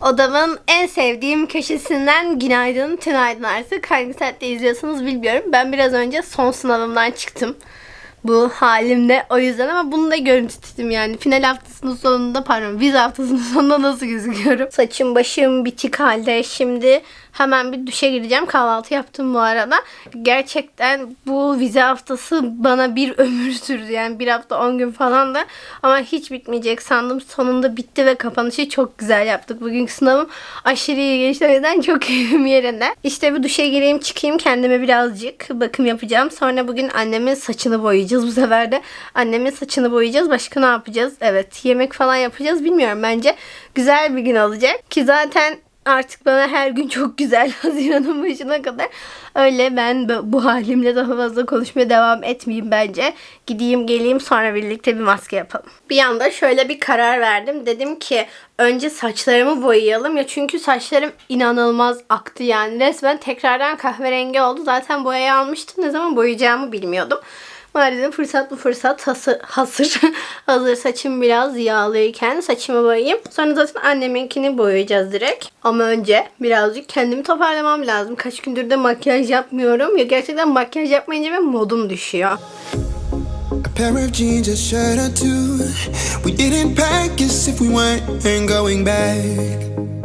Odamın en sevdiğim köşesinden günaydın, tünaydın artık. Hangi saatte izliyorsanız bilmiyorum. Ben biraz önce son sınavımdan çıktım. Bu halimle o yüzden ama bunu da görüntüledim yani. Final haftasının sonunda pardon vize haftasının sonunda nasıl gözüküyorum. Saçım başım bitik halde. Şimdi hemen bir duşa gireceğim. Kahvaltı yaptım bu arada. Gerçekten bu vize haftası bana bir ömür sürdü. Yani bir hafta 10 gün falan da. Ama hiç bitmeyecek sandım. Sonunda bitti ve kapanışı çok güzel yaptık. Bugünkü sınavım aşırı iyi geçti. O yüzden çok keyfim yerinde. İşte bir duşa gireyim çıkayım. Kendime birazcık bakım yapacağım. Sonra bugün annemin saçını boyayacağız. Bu sefer de annemin saçını boyayacağız. Başka ne yapacağız? Evet yemek falan yapacağız. Bilmiyorum bence güzel bir gün olacak. Ki zaten artık bana her gün çok güzel Haziran'ın başına kadar. Öyle ben bu- halimle daha fazla konuşmaya devam etmeyeyim bence. Gideyim geleyim sonra birlikte bir maske yapalım. Bir anda şöyle bir karar verdim. Dedim ki önce saçlarımı boyayalım ya çünkü saçlarım inanılmaz aktı yani. Resmen tekrardan kahverengi oldu. Zaten boyayı almıştım. Ne zaman boyayacağımı bilmiyordum. Dedim fırsat bu fırsat hasır, hasır hazır saçım biraz yağlıyken saçımı boyayayım. Sonra zaten anneminkini boyayacağız direkt. Ama önce birazcık kendimi toparlamam lazım. Kaç gündür de makyaj yapmıyorum. Ya gerçekten makyaj yapmayınca benim modum düşüyor. Pair of jeans, a shirt or two. We didn't pack as if we weren't going back.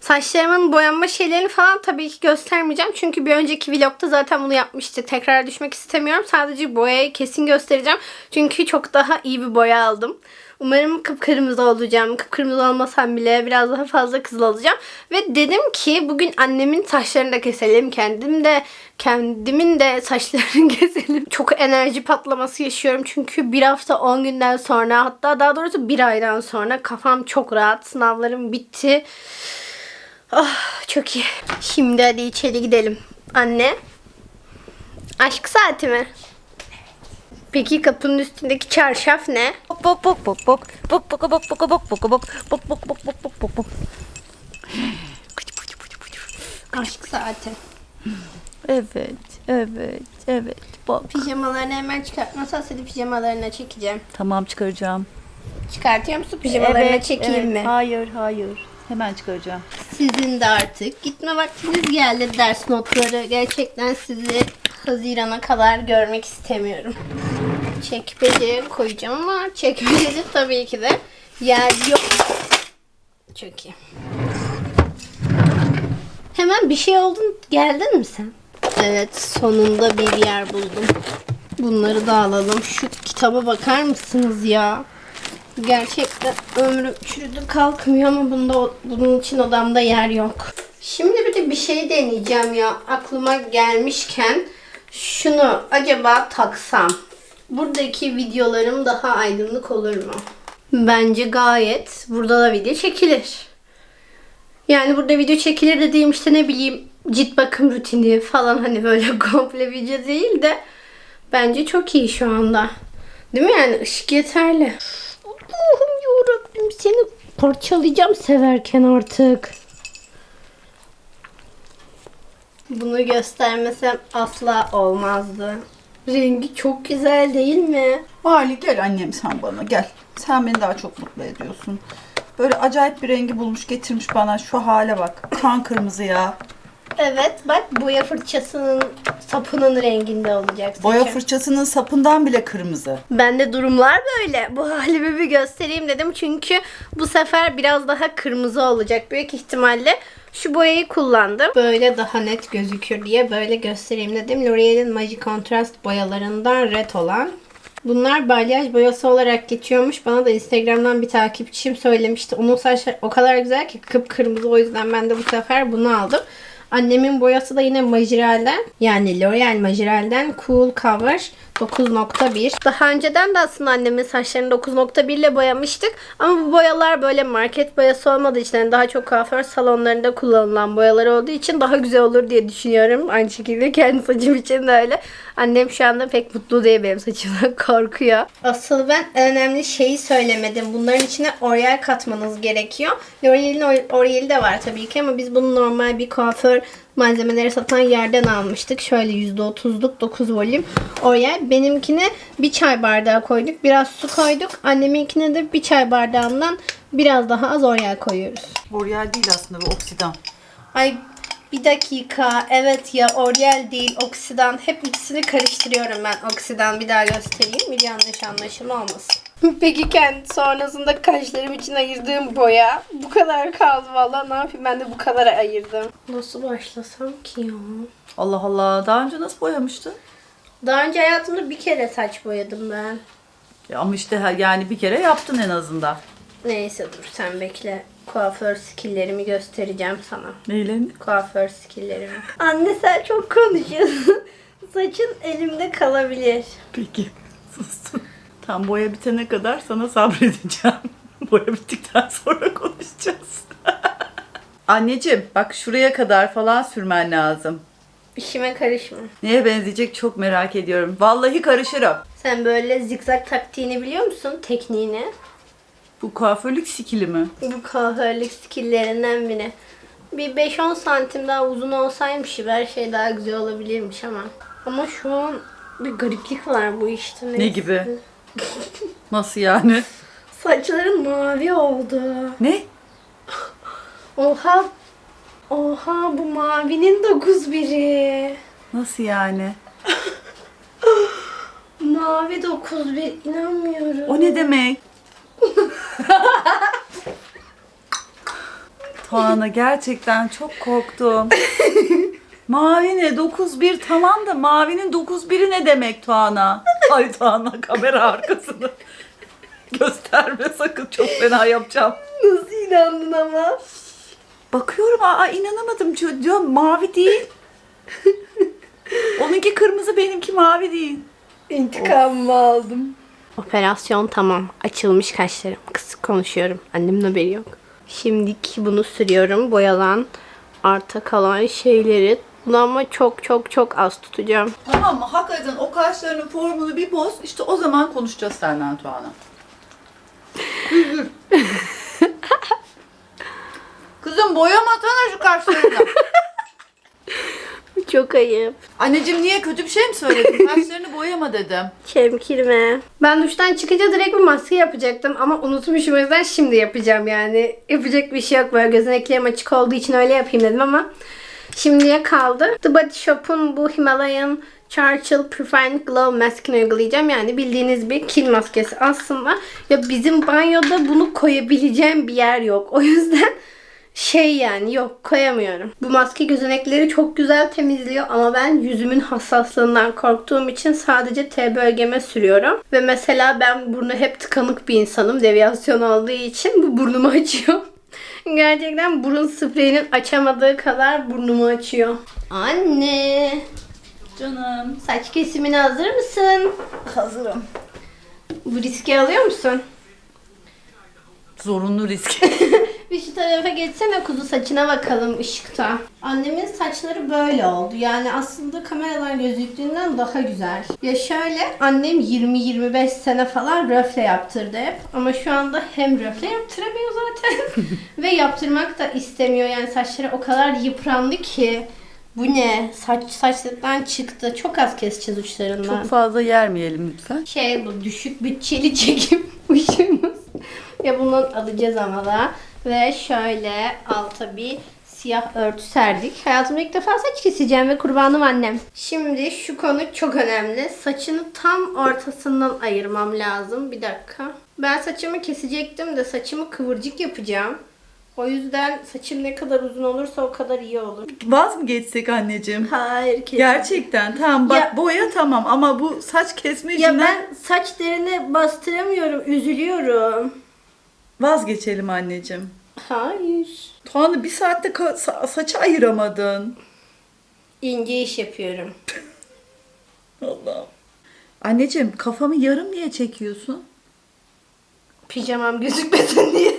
Saçlarımın boyanma şeylerini falan tabii ki göstermeyeceğim. Çünkü bir önceki vlogda zaten bunu yapmıştık. Tekrar düşmek istemiyorum. Sadece boyayı kesin göstereceğim. Çünkü çok daha iyi bir boya aldım. Umarım kıpkırmızı olacağım. Kıpkırmızı olmasam bile biraz daha fazla kızıl olacağım. Ve dedim ki bugün annemin saçlarını da keselim. Kendim de kendimin de saçlarını keselim. Çok enerji patlaması yaşıyorum. Çünkü bir hafta 10 günden sonra hatta daha doğrusu bir aydan sonra kafam çok rahat. Sınavlarım bitti. Ah çok iyi. Şimdi hadi içeri gidelim. Anne. Aşk saati mi? Peki kapının üstündeki çarşaf ne? Bok bok bok bok bok bok bok bok bok bok bok bok bok bok bok bok bok bok bok Aşk saati. Evet, evet, evet. Bak. Pijamalarını hemen çıkartmasa seni pijamalarına çekeceğim. Tamam çıkaracağım. Çıkartıyor musun pijamalarına çekeyim mi? Hayır, hayır. Hemen çıkaracağım. Sizin de artık gitme vaktiniz geldi ders notları. Gerçekten sizi Haziran'a kadar görmek istemiyorum. Çekmeceye koyacağım ama çekmecede tabii ki de yer yok. Çok iyi. Hemen bir şey oldun geldin mi sen? Evet sonunda bir yer buldum. Bunları da alalım. Şu kitaba bakar mısınız ya? Gerçekten ömrüm çürüdü kalkmıyor ama bunda bunun için odamda yer yok. Şimdi bir de bir şey deneyeceğim ya aklıma gelmişken şunu acaba taksam buradaki videolarım daha aydınlık olur mu? Bence gayet burada da video çekilir. Yani burada video çekilir dediğim işte ne bileyim cilt bakım rutini falan hani böyle komple video değil de bence çok iyi şu anda. Değil mi yani ışık yeterli. Allah'ım yarabbim seni parçalayacağım severken artık. Bunu göstermesem asla olmazdı. Rengi çok güzel değil mi? Ali gel annem sen bana gel. Sen beni daha çok mutlu ediyorsun. Böyle acayip bir rengi bulmuş getirmiş bana. Şu hale bak. Kan kırmızı ya. Evet bak boya fırçasının sapının renginde olacak. Boya saçım. fırçasının sapından bile kırmızı. Bende durumlar böyle. Bu halimi bir göstereyim dedim. Çünkü bu sefer biraz daha kırmızı olacak. Büyük ihtimalle şu boyayı kullandım. Böyle daha net gözükür diye böyle göstereyim dedim. L'Oreal'in Magic Contrast boyalarından red olan. Bunlar balyaj boyası olarak geçiyormuş. Bana da Instagram'dan bir takipçim söylemişti. Onun saçları o kadar güzel ki kıpkırmızı. O yüzden ben de bu sefer bunu aldım. Annemin boyası da yine Majirel'den yani L'Oreal Majirel'den Cool Cover 9.1. Daha önceden de aslında annemin saçlarını 9.1 ile boyamıştık. Ama bu boyalar böyle market boyası olmadığı için yani daha çok kuaför salonlarında kullanılan boyalar olduğu için daha güzel olur diye düşünüyorum. Aynı şekilde kendi saçım için de öyle. Annem şu anda pek mutlu değil benim saçımdan korkuyor. Asıl ben en önemli şeyi söylemedim. Bunların içine L'Oreal katmanız gerekiyor. L'Oreal'in L'Oreal'i de var tabii ki ama biz bunu normal bir kuaför malzemeleri satan yerden almıştık. Şöyle %30'luk 9 volüm Oryal. Benimkine bir çay bardağı koyduk. Biraz su koyduk. Anneminkine de bir çay bardağından biraz daha az Oryal koyuyoruz. Boreal değil aslında bu oksidan. Ay bir dakika. Evet ya Oryal değil oksidan. Hep ikisini karıştırıyorum ben. Oksidan bir daha göstereyim. Bir yanlış anlaşılma olmasın. Peki kendi sonrasında kaşlarım için ayırdığım boya bu kadar kaldı valla ne yapayım ben de bu kadar ayırdım. Nasıl başlasam ki ya? Allah Allah. Daha önce nasıl boyamıştın? Daha önce hayatımda bir kere saç boyadım ben. Ya ama işte ha- yani bir kere yaptın en azından. Neyse dur sen bekle. Kuaför skilllerimi göstereceğim sana. Neylerini? Kuaför skilllerimi. Anne sen çok konuşuyorsun. Saçın elimde kalabilir. Peki. Sustum. Tam boya bitene kadar sana sabredeceğim. boya bittikten sonra konuşacağız. Anneciğim bak şuraya kadar falan sürmen lazım. İşime karışma. Neye benzeyecek çok merak ediyorum. Vallahi karışırım. Sen böyle zikzak taktiğini biliyor musun? Tekniğini. Bu kuaförlük skili mi? Bu kuaförlük skillerinden biri. Bir 5-10 santim daha uzun olsaymış her şey daha güzel olabilirmiş ama. Ama şu an bir gariplik var bu işte. Ne Neyse. gibi? Nasıl yani? Saçların mavi oldu. Ne? Oha. Oha bu mavinin dokuz biri. Nasıl yani? Mavi dokuz bir inanmıyorum. O ne demek? Tuana gerçekten çok korktum. Mavi ne? 9-1 tamam da mavinin 9-1'i ne demek Tuana? Ay Tuana kamera arkasını gösterme sakın çok fena yapacağım. Nasıl inandın ama? Bakıyorum aa inanamadım Diyor- diyorum mavi değil. Onunki kırmızı benimki mavi değil. İntikamımı aldım. Operasyon tamam. Açılmış kaşlarım. Kısık konuşuyorum. Annemin haberi yok. Şimdiki bunu sürüyorum. Boyalan arta kalan şeyleri. Bunu ama çok çok çok az tutacağım. Tamam mı? Hakikaten o kaşlarının formunu bir boz. İşte o zaman konuşacağız senden Tuana. Kızım boyamasana şu kaşlarını. Çok ayıp. Anneciğim niye kötü bir şey mi söyledim? Kaşlarını boyama dedim. Çemkirme. Ben duştan çıkınca direkt bir maske yapacaktım ama unutmuşum o yüzden şimdi yapacağım yani. Yapacak bir şey yok böyle gözeneklerim açık olduğu için öyle yapayım dedim ama şimdiye kaldı. The Body Shop'un bu Himalayan Churchill Preferred Glow Mask'ini uygulayacağım. Yani bildiğiniz bir kil maskesi aslında. Ya bizim banyoda bunu koyabileceğim bir yer yok. O yüzden şey yani yok koyamıyorum. Bu maske gözenekleri çok güzel temizliyor ama ben yüzümün hassaslığından korktuğum için sadece T bölgeme sürüyorum. Ve mesela ben burnu hep tıkanık bir insanım. Deviyasyon olduğu için bu burnumu açıyor. Gerçekten burun spreyinin açamadığı kadar burnumu açıyor. Anne, Canım. saç kesimine hazır mısın? Hazırım. Bu riski alıyor musun? Zorunlu risk. Bir şu tarafa geçsene kuzu saçına bakalım ışıkta. Annemin saçları böyle oldu. Yani aslında kameralar gözüktüğünden daha güzel. Ya şöyle annem 20-25 sene falan röfle yaptırdı hep. Ama şu anda hem röfle yaptıramıyor zaten ve yaptırmak da istemiyor. Yani saçları o kadar yıprandı ki. Bu ne? Saç saçlıktan çıktı. Çok az keseceğiz uçlarından. Çok fazla yermeyelim lütfen. şey bu düşük bütçeli çekim ışığımız. Ya bundan alacağız ama da. Ve şöyle alta bir siyah örtü serdik. Hayatımda ilk defa saç keseceğim ve kurbanım annem. Şimdi şu konu çok önemli. Saçını tam ortasından ayırmam lazım. Bir dakika. Ben saçımı kesecektim de saçımı kıvırcık yapacağım. O yüzden saçım ne kadar uzun olursa o kadar iyi olur. Vaz mı geçsek anneciğim? Hayır kesin. Gerçekten tamam bak Ya- boya tamam ama bu saç kesme Ya işinden ben saç derini bastıramıyorum. Üzülüyorum. vazgeçelim anneciğim. Hayır. Tuğan'ı bir saatte ka- sa- saçı ayıramadın. İnce iş yapıyorum. Allah'ım. Anneciğim kafamı yarım niye çekiyorsun? Pijamam gözükmesin diye.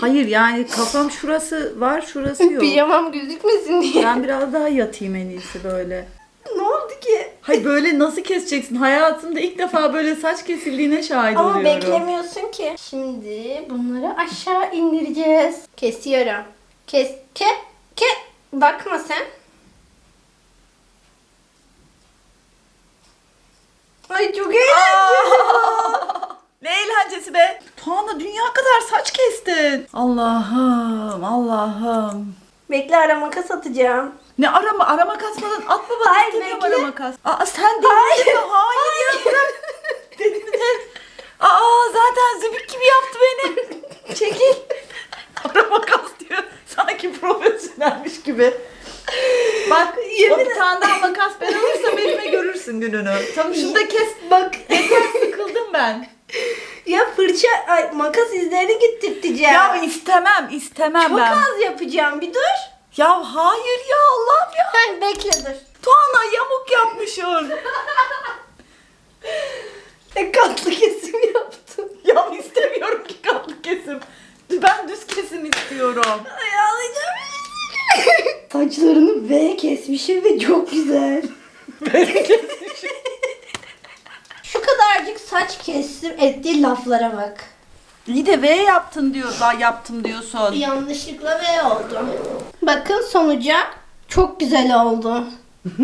Hayır yani kafam şurası var şurası yok. Pijamam gözükmesin diye. Ben biraz daha yatayım en iyisi böyle. Ne oldu ki? Hay böyle nasıl keseceksin? Hayatımda ilk defa böyle saç kesildiğine şahit Ama oluyorum. beklemiyorsun ki. Şimdi bunları aşağı indireceğiz. Kesiyorum. Kes Ke, ke. Bakma sen. Ay çok eğlenceli. Ne eğlencesi be. Tuana dünya kadar saç kestin. Allah'ım Allah'ım. Bekle ara makas atacağım. Ne arama arama kasmadan atma bana Hayır, istemiyorum bekle. arama kas. Aa sen değil mi? Hayır ya bırak. Dedim de. Aa zaten zübük gibi yaptı beni. Çekil. Arama kas diyor. Sanki profesyonelmiş gibi. Bak o bir tane daha makas ben alırsam elime görürsün gününü. Tamam şunu da kes. Bak Yeter sıkıldım ben. ya fırça ay, makas izlerini gittirteceğim. Ya istemem istemem çok ben. az yapacağım bir dur. Ya hayır ya Allah'ım ya. Bekle dur. Tuana yamuk yapmışsın. E, katlı kesim yaptım. Ya istemiyorum ki katlı kesim. Ben düz kesim istiyorum. Ay ağlayacağım. Saçlarını V kesmişim ve çok güzel. Şu kadarcık saç kestim ettiği laflara bak. İyi de V yaptın diyor. Daha yaptım diyorsun. Yanlışlıkla V oldu. Bakın sonuca çok güzel oldu.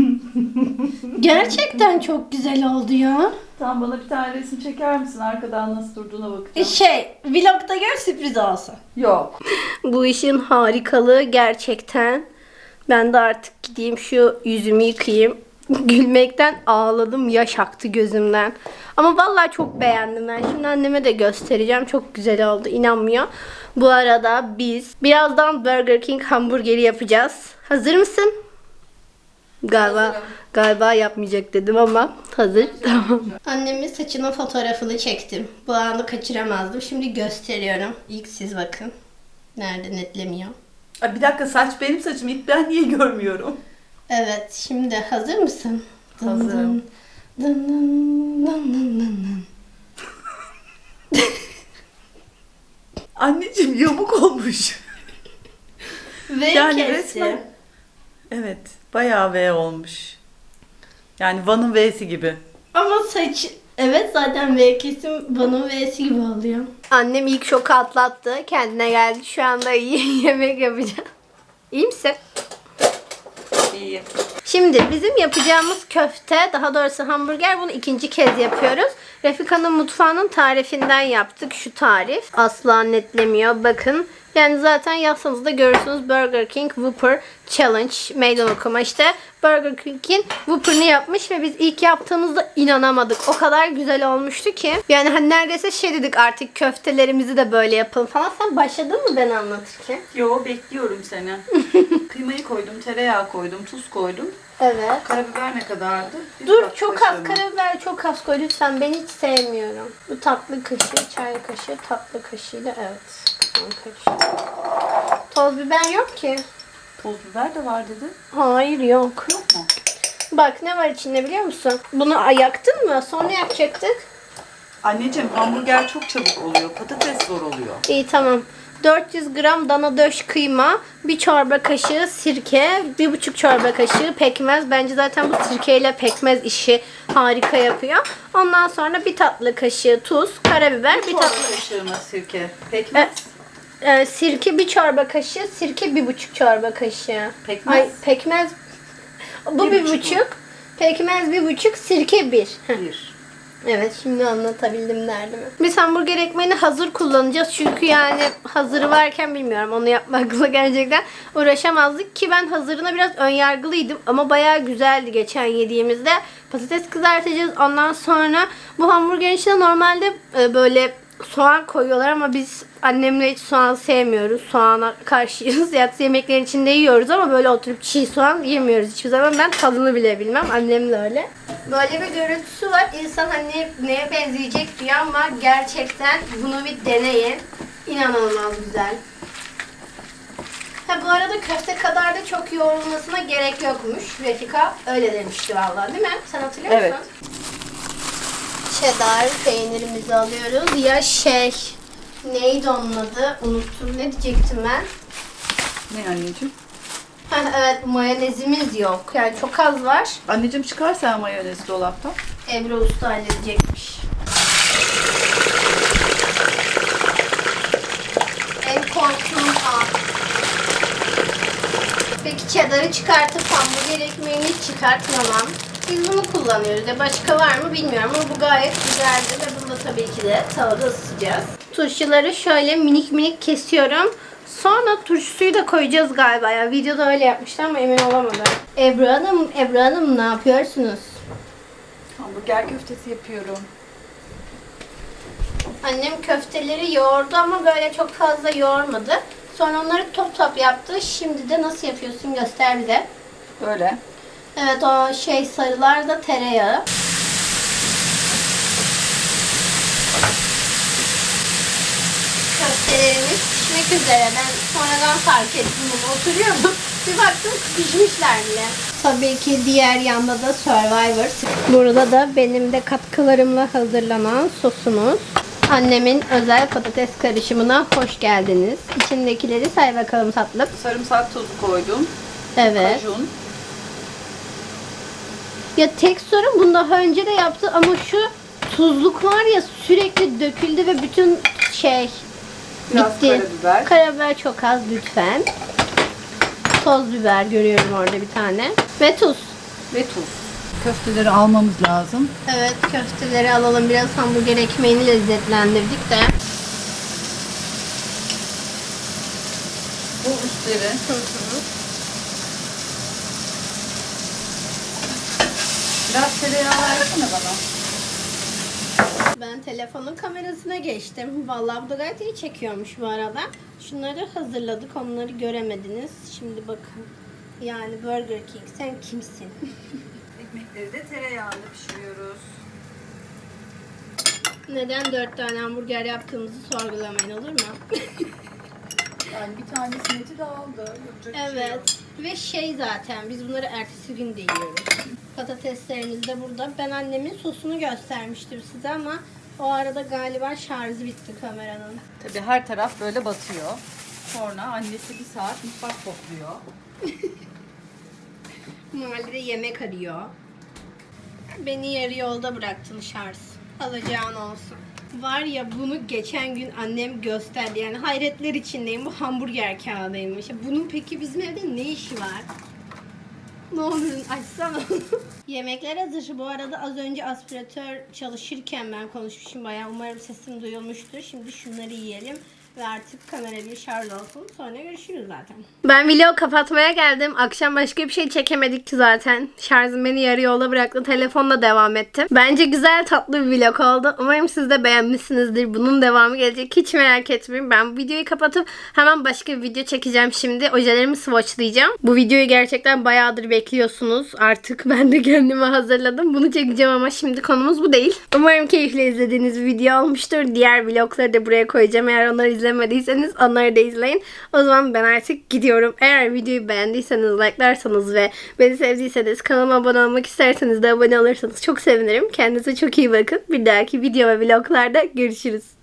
Gerçekten çok güzel oldu ya. Tamam bana bir tane resim çeker misin? Arkadan nasıl durduğuna bakacağım. E, Şey, vlogda gör sürpriz olsun. Yok. Bu işin harikalığı gerçekten. Ben de artık gideyim şu yüzümü yıkayayım. Gülmekten ağladım, yaş aktı gözümden. Ama vallahi çok beğendim ben. Şimdi anneme de göstereceğim. Çok güzel oldu, inanmıyor. Bu arada biz birazdan Burger King hamburgeri yapacağız. Hazır mısın? Galiba galiba yapmayacak dedim ama hazır. Tamam. Annemin saçının fotoğrafını çektim. Bu anı kaçıramazdım. Şimdi gösteriyorum. İlk siz bakın. Nerede netlemiyor. Ay bir dakika saç benim saçım. İlk ben niye görmüyorum? Evet, şimdi hazır mısın? Hazırım. dın, dın dın, dın dın dın. Anneciğim yamuk olmuş. Ve Yani kestim. resmen- Evet. Bayağı V olmuş. Yani Van'ın V'si gibi. Ama saç Evet zaten V kesim bana V'si gibi oluyor. Annem ilk şoku atlattı. Kendine geldi. Şu anda iyi yemek yapacağım. İyi misin? İyi. Şimdi bizim yapacağımız köfte, daha doğrusu hamburger bunu ikinci kez yapıyoruz. Refika'nın mutfağının tarifinden yaptık. Şu tarif. Asla netlemiyor. Bakın. Yani zaten yazsanız da görürsünüz Burger King Whopper Challenge meydan okuma işte. Burger King'in Whopper'ını yapmış ve biz ilk yaptığımızda inanamadık. O kadar güzel olmuştu ki. Yani hani neredeyse şey dedik artık köftelerimizi de böyle yapalım falan. Sen başladın mı ben anlatırken? Yo bekliyorum seni. Kıymayı koydum, tereyağı koydum, tuz koydum. Evet. Karabiber ne kadardı? Bir Dur çok az karabiber çok az koy lütfen ben hiç sevmiyorum. Bu tatlı kaşığı, çay kaşığı, tatlı kaşığıyla evet. Karıştır. Toz biber yok ki. Toz biber de var dedi. Hayır yok. Yok mu? Bak ne var içinde biliyor musun? Bunu yaktın mı? Sonra yakacaktık. Anneciğim hamburger çok çabuk oluyor. Patates zor oluyor. İyi tamam. 400 gram dana döş kıyma, bir çorba kaşığı sirke, bir buçuk çorba kaşığı pekmez. Bence zaten bu sirkeyle pekmez işi harika yapıyor. Ondan sonra bir tatlı kaşığı tuz, karabiber, bir Çorba tatlı kaşığı mı sirke? Pekmez. Ee, sirke bir çorba kaşığı, sirke bir buçuk çorba kaşığı. Pekmez? Ay pekmez. Bu Bir bir, buçuk buçuk. Pekmez bir buçuk, sirke bir. Bir. Evet şimdi anlatabildim derdimi. Biz hamburger ekmeğini hazır kullanacağız. Çünkü yani hazırı varken bilmiyorum onu yapmakla gerçekten uğraşamazdık. Ki ben hazırına biraz önyargılıydım. Ama bayağı güzeldi geçen yediğimizde. Patates kızartacağız. Ondan sonra bu hamburgerin içine normalde e, böyle soğan koyuyorlar ama biz annemle hiç soğan sevmiyoruz. Soğana karşıyız. Yatsı yemeklerin içinde yiyoruz ama böyle oturup çiğ soğan yemiyoruz hiçbir zaman. Ben tadını bile bilmem. Annem de öyle. Böyle bir görüntüsü var. İnsan hani neye benzeyecek diyor ama gerçekten bunu bir deneyin. İnanılmaz güzel. Ha bu arada köfte kadar da çok yoğrulmasına gerek yokmuş. Refika öyle demişti vallahi değil mi? Sen hatırlıyor Evet. Cheddar peynirimizi alıyoruz. Ya şey neydi onun adı? Unuttum. Ne diyecektim ben? Ne anneciğim? Evet mayonezimiz yok. Yani çok az var. Anneciğim çıkar sen mayonezi dolaptan. Ebru Usta halledecekmiş. En korktuğum an. cheddar'ı çıkartıp hamburger ekmeğini hiç çıkartmamam. Biz bunu kullanıyoruz. Ya başka var mı bilmiyorum ama bu gayet güzeldi ve bunu da tabii ki de tavada ısıtacağız. Turşuları şöyle minik minik kesiyorum. Sonra turşusuyu da koyacağız galiba ya. Videoda öyle yapmışlar ama emin olamadım. Ebru Hanım, Ebru Hanım ne yapıyorsunuz? Hamburger köftesi yapıyorum. Annem köfteleri yoğurdu ama böyle çok fazla yoğurmadı. Sonra onları top top yaptı. Şimdi de nasıl yapıyorsun göster bize. Böyle. Evet o şey sarılar da tereyağı. Köftelerimiz pişmek üzere. Ben sonradan fark ettim bunu. Oturuyordum. Bir baktım pişmişler bile. Tabii ki diğer yanda da Survivor. Burada da benim de katkılarımla hazırlanan sosumuz. Annemin özel patates karışımına hoş geldiniz. İçindekileri say bakalım tatlım. Sarımsak tozu koydum. Evet. Kajun. Ya tek sorun bunu daha önce de yaptı ama şu tuzluk var ya sürekli döküldü ve bütün şey Biraz bitti. karabiber. Karabiber çok az lütfen. Toz biber görüyorum orada bir tane. Ve tuz. Ve tuz. Köfteleri almamız lazım. Evet köfteleri alalım. Biraz hamburger ekmeğini lezzetlendirdik de. Bu üstleri Biraz tereyağı versene bana. Ben telefonun kamerasına geçtim. Vallahi bu da gayet iyi çekiyormuş bu arada. Şunları hazırladık. Onları göremediniz. Şimdi bakın. Yani Burger King sen kimsin? Ekmekleri de tereyağında pişiriyoruz. Neden dört tane hamburger yaptığımızı sorgulamayın olur mu? Yani bir tanesi neti dağıldı. Yapacak bir şey yok. evet. Ve şey zaten biz bunları ertesi gün de yiyoruz. Patateslerimiz de burada. Ben annemin sosunu göstermiştim size ama o arada galiba şarjı bitti kameranın. Tabii her taraf böyle batıyor. Sonra annesi bir saat mutfak topluyor. Mahallede yemek arıyor. Beni yarı yolda bıraktın şarj. Alacağın olsun. Var ya bunu geçen gün annem gösterdi. Yani hayretler içindeyim. Bu hamburger kağıdıymış. Bunun peki bizim evde ne işi var? Ne olur açsana. Yemekler hazır. Bu arada az önce aspiratör çalışırken ben konuşmuşum bayağı. Umarım sesim duyulmuştur. Şimdi şunları yiyelim. Ve artık kamera bir şarj olsun. Sonra görüşürüz zaten. Ben video kapatmaya geldim. Akşam başka bir şey çekemedik ki zaten. Şarjım beni yarı yolda bıraktı. Telefonla devam ettim. Bence güzel tatlı bir vlog oldu. Umarım siz de beğenmişsinizdir. Bunun devamı gelecek. Hiç merak etmeyin. Ben bu videoyu kapatıp hemen başka bir video çekeceğim şimdi. Ojelerimi swatchlayacağım. Bu videoyu gerçekten bayağıdır bekliyorsunuz. Artık ben de kendimi hazırladım. Bunu çekeceğim ama şimdi konumuz bu değil. Umarım keyifle izlediğiniz video olmuştur. Diğer vlogları da buraya koyacağım. Eğer onları izlemediyseniz onları da izleyin. O zaman ben artık gidiyorum. Eğer videoyu beğendiyseniz like'larsanız ve beni sevdiyseniz kanalıma abone olmak isterseniz de abone olursanız çok sevinirim. Kendinize çok iyi bakın. Bir dahaki video ve vloglarda görüşürüz.